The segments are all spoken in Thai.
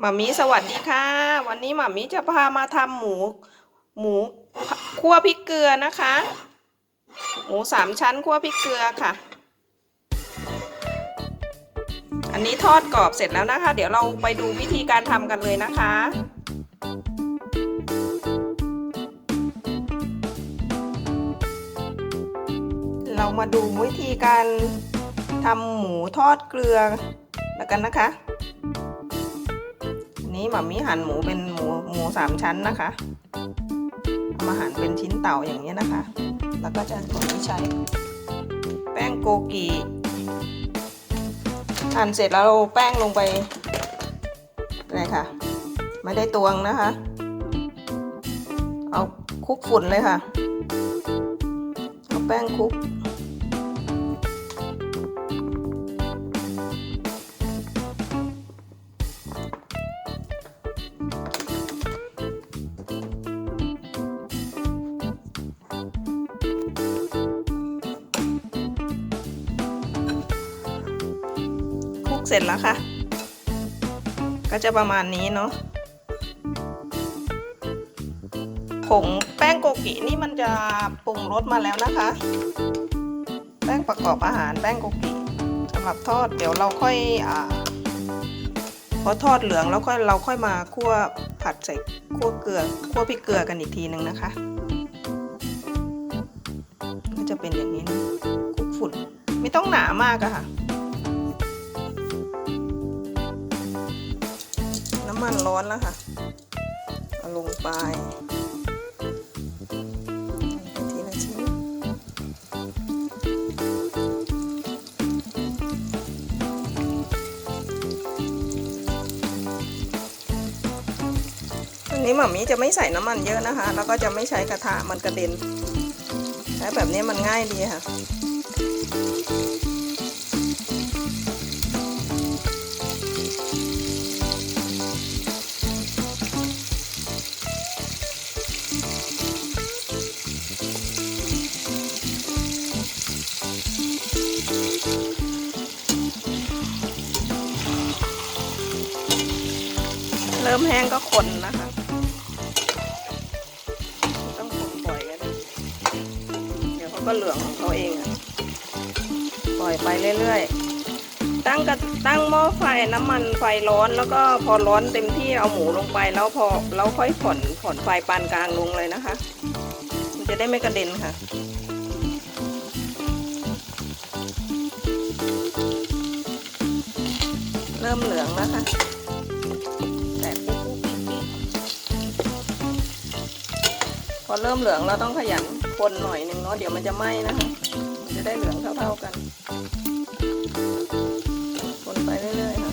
หมามีสวัสดีค่ะ วันนี้หมามีจะพามาทำหมู หมูคั่วพริกเกลือนะคะ หมูสามชั้นคั่วพริกเกลือค่ะ อันนี้ทอดกรอบเสร็จแล้วนะคะ เดี๋ยวเราไปดูวิธีการทำกันเลยนะคะเรามาดูวิธีการทำหมูทอดเกลือแล้วกันนะคะ นี้หมามีหั่นหมูเป็นหมูหมูสามชั้นนะคะเอามาหั่นเป็นชิ้นเต่าอย่างนี้นะคะ แล้วก็จะตัวนี้ใช้ แป้งโกกีหั่นเสร็จแล้วเราแป้งลงไปเลยค่ะ ไม่ได้ตวงนะคะ เอาคลุกฝุ่นเลยค่ะ เอาแป้งคลุก เสร็จแล้วค่ะ ก็จะประมาณนี้เนาะผงแป้งโกกินี่มันจะปรุงรสมาแล้วนะคะ แป้งประกอบอาหารแป้งโกกิสำหรับทอดเดี๋ยวเราค่อยอ่าพอทอดเหลืองแล้วค่อยเราค่อยมาคั่วผัดใส่คั่วเกลือคั่วพริกเกลือกันอีกทีหนึ่งนะคะ ก็จะเป็นอย่างนี้นะคุกฝุ่นไม่ต้องหนามากอะค่ะำมันร้อนแล้วค่ะ เอาลงไปทีละชิ้นอันนี้หม่ามีจะไม่ใส่น้ำมันเยอะนะคะ แล้วก็จะไม่ใช้กระทะมันกระเด็นใช้แบบนี้มันง่ายดีค่ะ ริ่มแห้งก็คนนะคะต้องคนปล่อยกันเดี๋ยวเขาก็เหลืองของเขาเองปล่อยไปเรื่อยๆ ตั้งกระตั้งหม้อไฟน้ำมันไฟร้อนแล้วก็พอร้อนเต็มที่เอาหมูลงไปแล้วพอแล้วค่อยผ่อนผ่อนไฟปานกลางลงเลยนะคะ มันจะได้ไม่กระเด็นค่ะเริ่มเหลืองแล้วค่ะ พอเริ่มเหลืองเราต้องขยันคนหน่อยหนึ่งเนาะเดี๋ยวมันจะไหม้นะคะมันจะได้เหลืองเท่าๆกัน คนไปเรื่อยๆค่ะ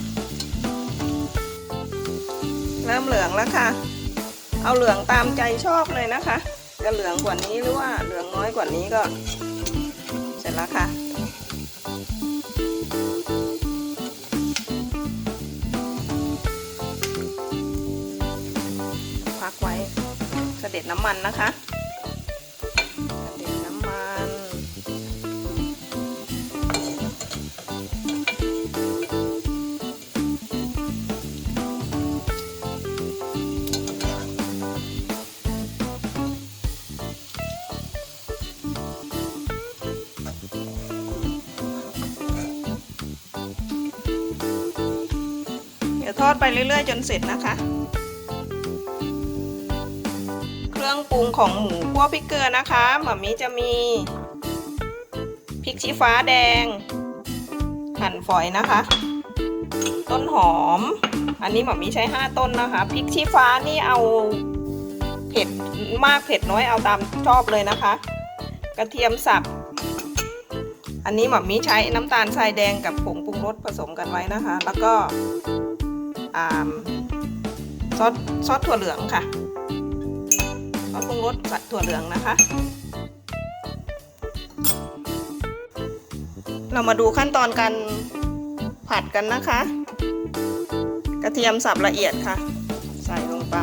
เริ่มเหลืองแล้วค่ะ เอาเหลืองตามใจชอบเลยนะคะจะเหลืองกว่านี้หรือว่าเหลืองน้อยกว่านี้ก็ เสร็จแล้วค่ะพักไว้ ระเด็จน้ำมันนะคะกระเด็จน้ำมัน เดี๋ยวทอดไปเรื่อยๆ จนเสร็จนะคะ ปรุงของหมูคั่วพริกเกลือนะคะหมามีจะมีพริกชี้ฟ้าแดง หั่นฝอยนะคะ ต้นหอม อันนี้หมามีใช้ 5 ต้นนะคะพริกชี้ฟ้านี่เอาเผ็ดมากเผ็ดน้อยเอาตามชอบเลยนะคะ กระเทียมสับอันนี้หมามีใช้น้ำตาลทรายแดงกับผงปรุงรสผสมกันไว้นะคะ แล้วก็อซอสซอสถั่วเหลืองค่ะ ซอสปรุงรสสัดถั่วเหลืองนะคะ เรามาดูขั้นตอนการผัดกันนะคะ กระเทียมสับละเอียดค่ะ ใส่ลงไป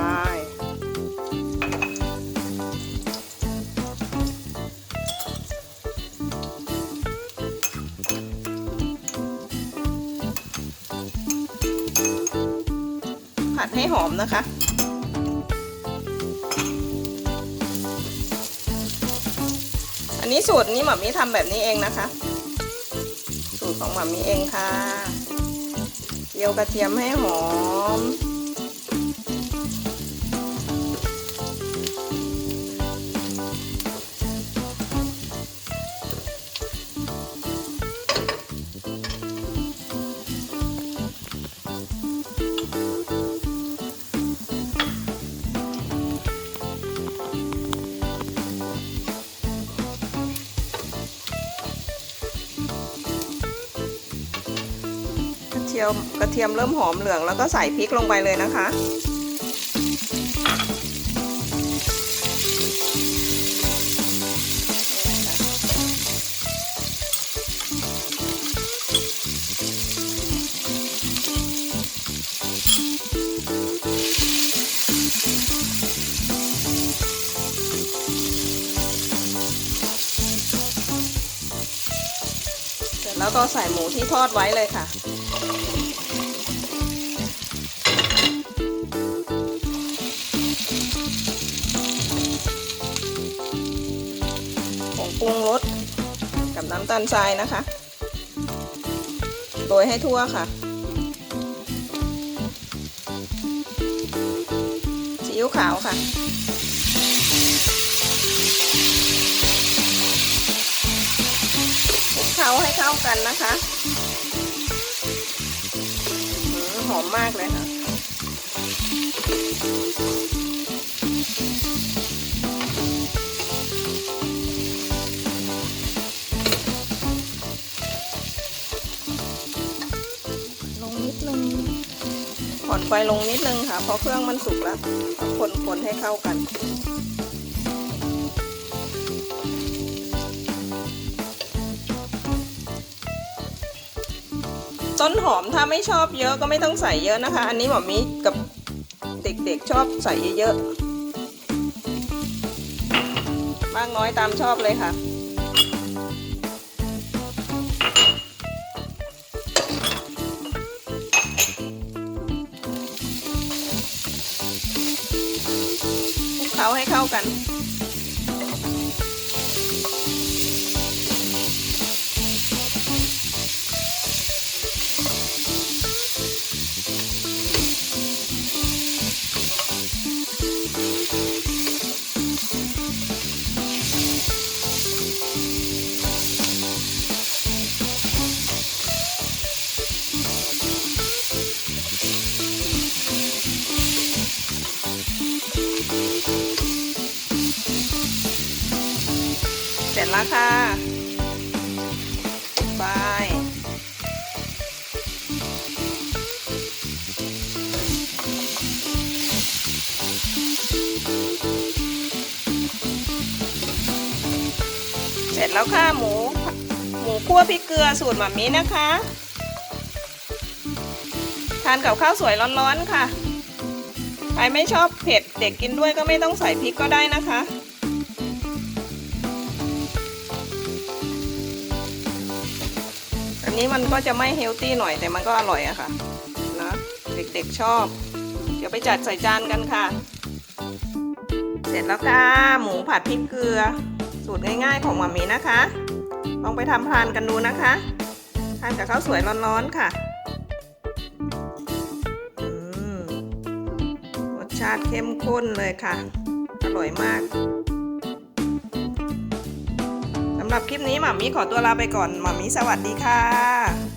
ผัดให้หอมนะคะ อันนี้สูตรนี้หม่ามี่ทำแบบนี้เองนะคะ สูตรของหม่ามี่เองค่ะเจียวกระเทียมให้หอม ทียมกระเทียมเริ่มหอมเหลืองแล้วก็ใส่พริกลงไปเลยนะคะ เสร็จแล้วก็ใส่หมูที่ทอดไว้เลยค่ะ ปรุงรสกับน้ำตาลทรายนะคะโรยให้ทั่วค่ะซีอิ๊วขาวค่ะ คลุกเคล้าให้เข้ากันนะคะหอมมากเลยค่ะ อนไฟลงนิดนึงค่ะ เพราะเครื่องมันสุกแล้ว คนคนให้เข้ากัน ต้นหอมถ้าไม่ชอบเยอะก็ไม่ต้องใส่เยอะนะคะ อันนี้หมอมีกับเด็กๆชอบใส่เยอะๆมากน้อยตามชอบเลยค่ะ เคล้าให้เข้ากัน เสร็จแล้วค่ะไปเสร็จแล้วค่ะหมู หมูคั่วพริกเกลือสูตรหมามีนะคะ ทานกับข้าวสวยร้อนๆค่ะ ใครไม่ชอบเผ็ดเด็กกินด้วยก็ไม่ต้องใส่พริกก็ได้นะคะ นนี้มันก็จะไม่เฮลตี้หน่อยแต่มันก็อร่อยอะค่ะนะเด็กๆชอบ เดี๋ยวไปจัดใส่จานกันค่ะ เสร็จแล้วค่ะ หมูผัดพริกเกลือ สูตรง่ายๆของหมามีนะคะ ลองไปทำทานกันดูนะคะทานกับข้าวสวยร้อนๆค่ะรสชาติเข้มข้นเลยค่ะ อร่อยมากำหรับคลิปนี้หมามีขอตัวลาไปก่อนหมามีสวัสดีค่ะ